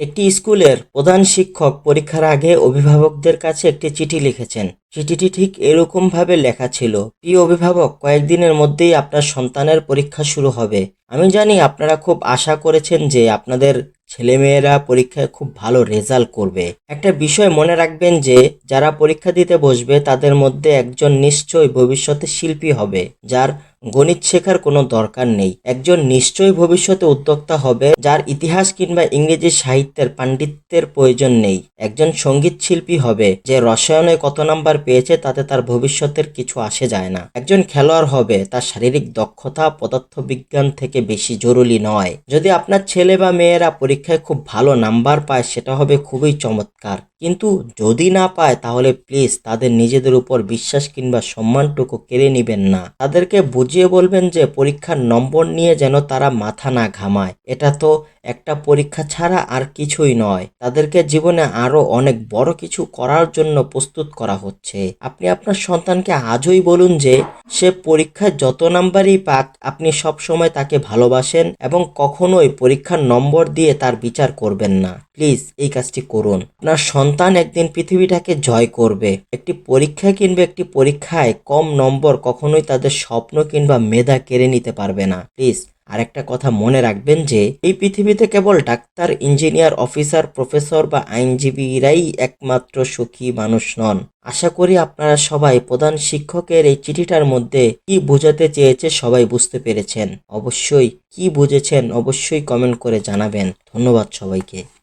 একটি স্কুলের প্রধান শিক্ষক পরীক্ষার আগে অভিভাবকদের কাছে একটি চিঠি লিখেছেন। চিঠিটি ঠিক এরকম ভাবে লেখা ছিল, প্রিয় অভিভাবক, কয়েকদিনের মধ্যেই আপনার সন্তানের পরীক্ষা শুরু হবে। আমি জানি আপনারা খুব আশা করেছেন যে আপনাদের ছেলেমেয়েরা পরীক্ষায় খুব ভালো রেজাল্ট করবে। একটা বিষয় মনে রাখবেন যে, যারা পরীক্ষা দিতে বসবে তাদের মধ্যে একজন নিশ্চয়ই ভবিষ্যতে শিল্পী হবে, যার গণিত শেখার কোনো দরকার নেই। একজন নিশ্চয়ই ভবিষ্যতে উদ্যোক্তা হবে, যার ইতিহাস কিংবা ইংরেজি সাহিত্যের পাণ্ডিত্যের প্রয়োজন নেই। একজন সংগীত শিল্পী হবে, যে রসায়নে কত নাম্বার পেয়েছে তাতে তার ভবিষ্যতের কিছু আসে যায় না। একজন খেলোয়াড় হবে, তার শারীরিক দক্ষতা, পদার্থবিজ্ঞান থেকে বেশি জরুরি নয়। যদি আপনার ছেলে বা মেয়েরা পরীক্ষায় খুব ভালো নাম্বার পায়, সেটা হবে খুবই চমৎকার। কিন্তু যদি না পায়, তাহলে প্লিজ তাদের নিজেদের উপর বিশ্বাস কিংবা সম্মানটুকু কেড়ে নেবেন না। তাদেরকে বুঝিয়ে বলবেন যে পরীক্ষার নম্বর নিয়ে যেন তারা মাথা না ঘামায়। এটা তো একটা পরীক্ষা ছাড়া আর কিছুই নয়। তাদেরকে জীবনে আরও অনেক বড় কিছু করার জন্য প্রস্তুত করা হচ্ছে। আপনি আপনার সন্তানকে আজই বলুন যে সে পরীক্ষায় যত নাম্বারই পাক, আপনি সব সময় তাকে ভালোবাসেন এবং কখনোই পরীক্ষার নম্বর দিয়ে তার বিচার করবেন না। প্লিজ, এই কাজটি করুন। আপনার সন্তান একদিন পৃথিবীটাকে জয় করবে। একটি পরীক্ষা কিংবা একটি পরীক্ষায় কম নম্বর কখনোই তাদের স্বপ্ন কিংবা মেধা কেড়ে নিতে পারবে না। প্লিজ আর একটা কথা মনে রাখবেন যে, এই পৃথিবীতে কেবল ডাক্তার, ইঞ্জিনিয়ার, অফিসার, প্রফেসর বা আইনজীবীরাই একমাত্র সুখী মানুষ নন। আশা করি আপনারা সবাই প্রধান শিক্ষকের এই চিঠিটার মধ্যে কি বোঝাতে চেয়েছে সবাই বুঝতে পেরেছেন। অবশ্যই কি বুঝেছেন অবশ্যই কমেন্ট করে জানাবেন। ধন্যবাদ সবাইকে।